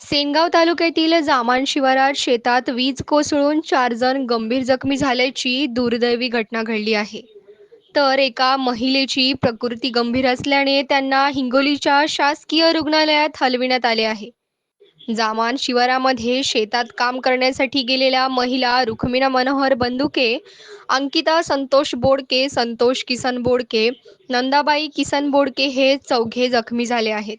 सेनगाव तालुक्यातील जामान शिवारात शेतात वीज कोसळून चार जण गंभीर जखमी झाल्याची दुर्दैवी घटना घडली आहे. तर एका महिलेची प्रकृती गंभीर असल्याने त्यांना हिंगोलीच्या शासकीय रुग्णालयात हलविण्यात आले आहे. जामान शिवारामध्ये शेतात काम करण्यासाठी गेलेल्या महिला रुक्मिणा मनोहर बंदुके अंकिता संतोष बोडके संतोष किसन बोडके नंदाबाई किसन बोडके हे चौघे जखमी झाले आहेत.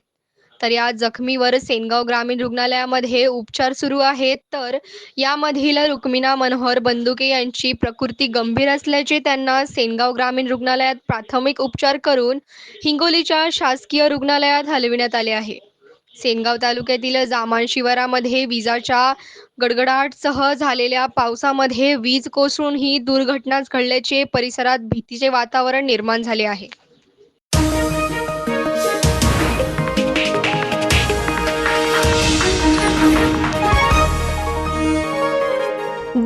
तर या जखमीवर सेनगाव ग्रामीण रुग्णालयामध्ये उपचार सुरू आहेत. तर यामधील रुक्मिणा मनोहर बंदुके यांची प्रकृती गंभीर असल्याचे त्यांना सेनगाव ग्रामीण रुग्णालयात प्राथमिक उपचार करून हिंगोलीच्या शासकीय रुग्णालयात हलविण्यात आले आहे. सेनगाव तालुक्यातील जामान शिवारामध्ये विजाच्या गडगडाटसह झालेल्या पावसामध्ये वीज कोसळून ही दुर्घटना घडल्याचे परिसरात भीतीचे वातावरण निर्माण झाले आहे.